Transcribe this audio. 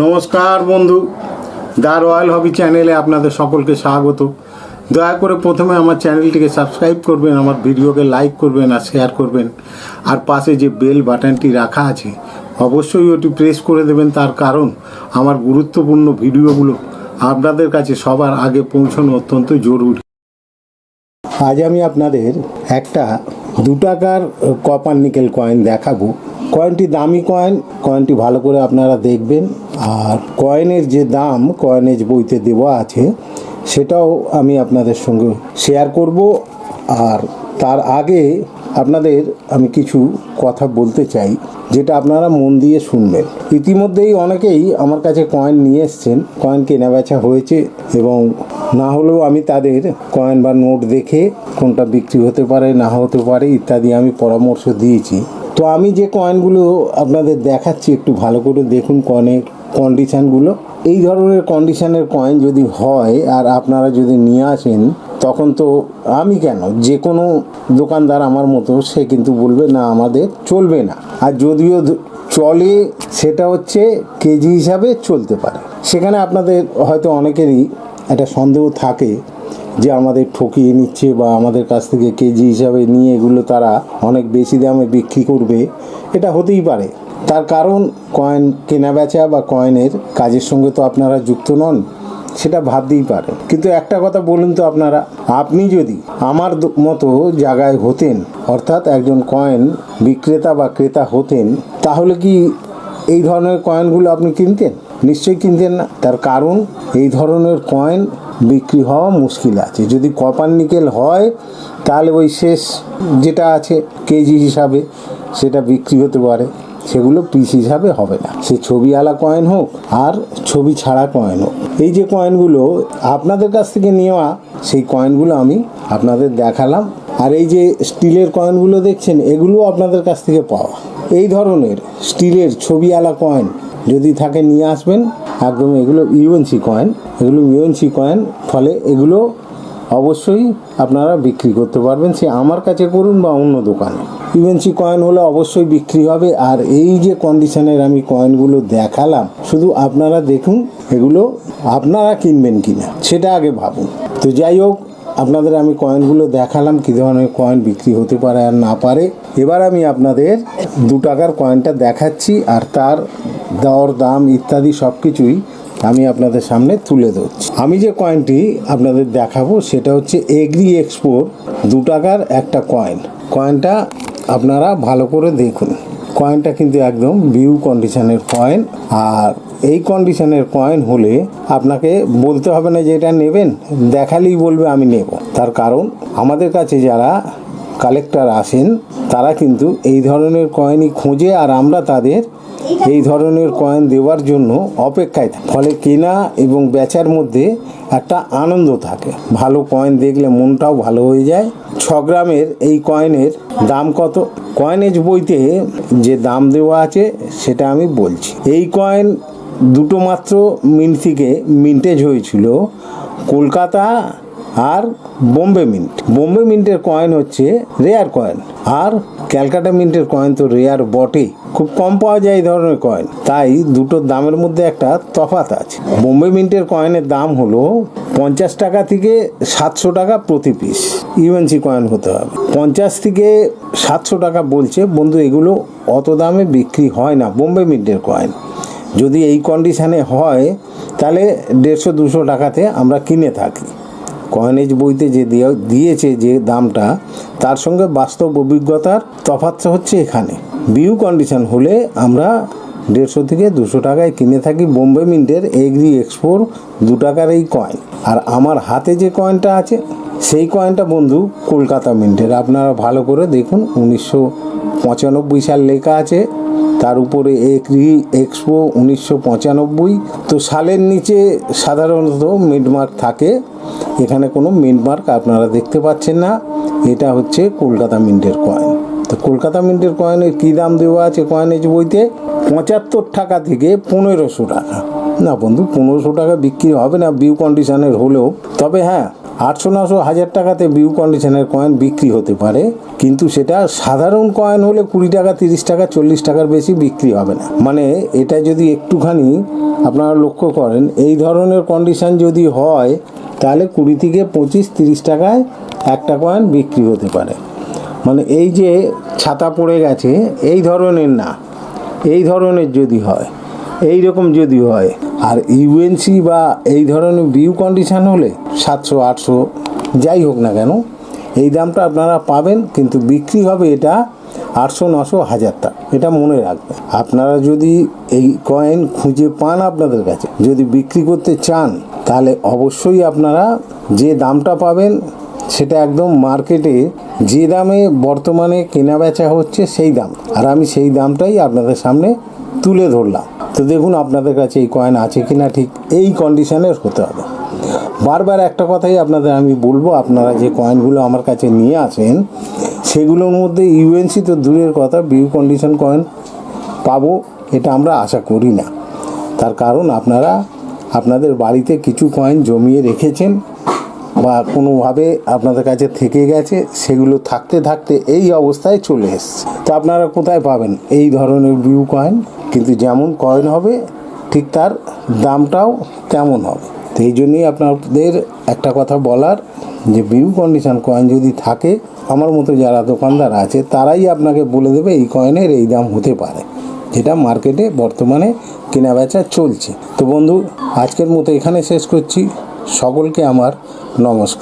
নমস্কার বন্ধু, the royal হবি চ্যানেলে আপনাদের সকলকে স্বাগত। দয়া করে প্রথমে আমার চ্যানেলটিকে সাবস্ক্রাইব করবেন, আমার ভিডিওকে লাইক করবেন আর শেয়ার করবেন। আর পাশে যে বেল বাটনটি রাখা আছে, অবশ্যই ওটি প্রেস করে দেবেন। তার কারণ, আমার গুরুত্বপূর্ণ ভিডিওগুলো আপনাদের কাছে সবার আগে পৌঁছানো অত্যন্ত জরুরি। আজ আমি আপনাদের একটা দু টাকার কপার নিকেল কয়েন দেখাবো। কয়েনটি দামি কয়েন কয়েনটি ভালো করে আপনারা দেখবেন। আর কয়েনের যে দাম, কয়েনের বইতে দেওয়া আছে, সেটাও আমি আপনাদের সঙ্গে শেয়ার করব। আর তার আগে আপনাদের আমি কিছু কথা বলতে চাই, যেটা আপনারা মন দিয়ে শুনবেন। ইতিমধ্যেই অনেকেই আমার কাছে কয়েন নিয়ে এসছেন, কয়েন কেনা বেচা হয়েছে এবং না হলেও আমি তাদের কয়েন বা নোট দেখে কোনটা বিক্রি হতে পারে, না হতে পারে ইত্যাদি আমি পরামর্শ দিয়েছি। তো আমি যে কয়েনগুলো আপনাদের দেখাচ্ছি, একটু ভালো করে দেখুন কয়েনের কন্ডিশানগুলো এই ধরনের কন্ডিশনের কয়েন যদি হয় আর আপনারা যদি নিয়ে আসেন, তখন তো আমি কেন? যে কোনো দোকানদার আমার মতো, সে কিন্তু বলবে, না, আমাদের চলবে না। আর যদিও চলে, সেটা হচ্ছে কেজি হিসাবে চলতে পারে। সেখানে আপনাদের হয়তো অনেকেরই একটা সন্দেহ থাকে যে আমাদের ঠকিয়ে নিচ্ছে বা আমাদের কাছ থেকে কেজি হিসাবে নিয়ে এগুলো তারা অনেক বেশি দামে বিক্রি করবে। এটা হতেই পারে। তার কারণ কয়েন কেনা বেচা বা কয়েনের কাজের সঙ্গে তো আপনারা যুক্ত নন, সেটা ভাবতেই পারেন কিন্তু একটা কথা বলুন তো আপনারা, আপনি যদি আমার মতো জায়গায় হতেন, অর্থাৎ একজন কয়েন বিক্রেতা বা ক্রেতা হতেন, তাহলে কি এই ধরনের কয়েনগুলো আপনি কিনতেন? নিশ্চয়ই কিনতেন না। তার কারণ, এই ধরনের কয়েন বিক্রি হওয়া মুশকিল আছে। যদি কপার নিকেল হয়, তাহলে ওই শেষ যেটা আছে, কেজি হিসাবে সেটা বিক্রি হতে পারে। সেগুলো পিস হিসাবে হবে না। সে ছবি আলা কয়েন হোক আর ছবি ছাড়া কয়েন হোক। এই যে কয়েনগুলো আপনাদের কাছ থেকে নেওয়া, সেই কয়েনগুলো আমি আপনাদের দেখালাম। আর এই যে স্টিলের কয়েনগুলো দেখছেন, এগুলো আপনাদের কাছ থেকে পাওয়া। এই ধরনের স্টিলের ছবি আলা কয়েন যদি থাকে নিয়ে আসবেন, একদম এগুলো ইউএনসি কয়েন এগুলো ইউএনসি কয়েন ফলে এগুলো অবশ্যই আপনারা বিক্রি করতে পারবেন। সে আমার কাছে করুন বা অন্য দোকানে। ইউএনসি কয়েন হলে অবশ্যই বিক্রি হবে। আর এই যে কন্ডিশনের আমি কয়েনগুলো দেখালাম, শুধু আপনারা দেখুন এগুলো আপনারা কিনবেন কিনা, সেটা আগে ভাবুন। তো যাই হোক, আপনাদের আমি কয়েনগুলো দেখালাম, কী ধরনের কয়েন বিক্রি হতে পারে আর না পারে। এবার আমি আপনাদের দু টাকার কয়েনটা দেখাচ্ছি, আর তার দর দাম ইত্যাদি সব কিছুই আমি আপনাদের সামনে তুলে ধরছি। আমি যে কয়েনটি আপনাদের দেখাবো, সেটা হচ্ছে এগ্রি এক্সপোর দু টাকার একটা কয়েন। কয়েনটা আপনারা ভালো করে দেখুন। কয়েনটা কিন্তু একদম ভিউ কন্ডিশনের কয়েন আর এই কন্ডিশনের কয়েন হলে আপনাকে বলতে হবে না যে এটা নেবেন, দেখালেই বলবে আমি নেব। তার কারণ আমাদের কাছে যারা কালেক্টর আসেন, তারা কিন্তু এই ধরনের কয়েনই খোঁজে আর আমরা তাদের এই ধরনের কয়েন দেওয়ার জন্য অপেক্ষায় থাকি। ফলে কেনা এবং বেচার মধ্যে একটা আনন্দ থাকে। ভালো কয়েন দেখলে মনটাও ভালো হয়ে যায়। ছ গ্রামের এই কয়েনের দাম কত? কয়েনেজ বইতে যে দাম দেওয়া আছে, সেটা আমি বলছি। এই কয়েন দুটো মাত্র মিন্ট থেকে মিন্টেজ হয়েছিল কলকাতা আর বোম্বে মিন্ট। বোম্বে মিন্টের কয়েন হচ্ছে রেয়ার কয়েন আর ক্যালকাটা মিন্টের কয়েন তো রেয়ার বটে খুব কম পাওয়া যায় এই ধরনের কয়েন তাই দুটোর দামের মধ্যে একটা তফাৎ আছে। বোম্বে মিন্টের কয়েনের দাম হলো পঞ্চাশ টাকা থেকে সাতশো টাকা প্রতি পিস ইউএনসি কয়েন হতে হবে। পঞ্চাশ থেকে সাতশো টাকা বলছে। বন্ধু, এগুলো অত দামে বিক্রি হয় না বোম্বে মিন্টের কয়েন যদি এই কন্ডিশানে হয়, তাহলে দেড়শো দুশো টাকাতে আমরা কিনে থাকি। কয়েনেজ বইতে যে দিয়েছে যে দামটা, তার সঙ্গে বাস্তব অভিজ্ঞতার তফাৎ হচ্ছে এখানে। বিউ কন্ডিশন হলে আমরা দেড়শো থেকে দুশো টাকায় কিনে থাকি বোম্বে মিন্টের এগ্রি এক্সপোর দু টাকার এই কয়েন আর আমার হাতে যে কয়েনটা আছে, সেই কয়েনটা বন্ধু কলকাতা মিন্টের আপনারা ভালো করে দেখুন, উনিশশো পঁচানব্বই সাল লেখা আছে, তার উপরে এগ্রি এক্সপো উনিশশো পঁচানব্বই। তো সালের নিচে সাধারণত মিডমার্ক থাকে। এখানে কোনো মিডমার্ক আপনারা দেখতে পাচ্ছেন না। এটা হচ্ছে কলকাতা মিন্টের কয়েন তো কলকাতা মিন্টের কয়েনের কী দাম দেওয়া আছে কয়েনেজ বইতে? পঁচাত্তর টাকা থেকে পনেরোশো টাকা। না বন্ধু, পনেরোশো টাকা বিক্রি হবে না বিউ কন্ডিশনের হলেও। তবে হ্যাঁ আটশো নশো হাজার টাকাতে বিউ কন্ডিশনের কয়েন বিক্রি হতে পারে। কিন্তু সেটা সাধারণ কয়েন হলে কুড়ি টাকা, তিরিশ টাকা, চল্লিশ টাকার বেশি বিক্রি হবে না। মানে এটা যদি একটুখানি আপনারা লক্ষ্য করেন, এই ধরনের কন্ডিশন যদি হয় তাহলে কুড়ি থেকে পঁচিশ, তিরিশ টাকায় একটা কয়েন বিক্রি হতে পারে। মানে এই যে ছাতা পড়ে গেছে, এই ধরনের না। এই ধরনের যদি হয়, এই রকম যদি হয়, আর ইউএনসি বা এই ধরনের ভিউ কন্ডিশন হলে সাতশো, আটশো, যাই হোক না কেন, এই দামটা আপনারা পাবেন, কিন্তু বিক্রি হবে এটা আটশো, নশো, হাজার টাকা। এটা মনে রাখবেন। আপনারা যদি এই কয়েন খুঁজে পান আপনাদের কাছে, যদি বিক্রি করতে চান তাহলে অবশ্যই আপনারা যে দামটা পাবেন, সেটা একদম মার্কেটে যে দামে বর্তমানে কেনা বেচা হচ্ছে সেই দাম। আর আমি সেই দামটাই আপনাদের সামনে তুলে ধরলাম। তো দেখুন আপনাদের কাছে এই কয়েন আছে কিনা, ঠিক এই কন্ডিশনের হতে হবে। বারবার একটা কথাই আপনাদের আমি বলব, আপনারা যে কয়েনগুলো আমার কাছে নিয়ে আসেন সেগুলোর মধ্যে ইউএনসি তো দূরের কথা বিউ কন্ডিশন কয়েন পাবো, এটা আমরা আশা করি না। তার কারণ আপনারা আপনাদের বাড়িতে কিছু কয়েন জমিয়ে রেখেছেন বা কোনোভাবে আপনাদের কাছে থেকে গেছে, সেগুলো থাকতে থাকতে এই অবস্থায় চলে এসছে। তো আপনারা কোথায় পাবেন এই ধরনের বিউ কয়েন কিন্তু যেমন কয়েন হবে, ঠিক তার দামটাও তেমন হবে। তো এই জন্যই আপনাদের একটা কথা বলার যে বিউ কন্ডিশন কয়েন যদি থাকে, আমার মতো যারা দোকানদার আছে, তারাই আপনাকে বলে দেবে এই কয়েনের এই দাম হতে পারে। যেটা মার্কেটে বর্তমানে কেনা বেচা চলছে। তো বন্ধু, আজকের মতো এখানে শেষ করছি। সকলকে আমার নমস্কার।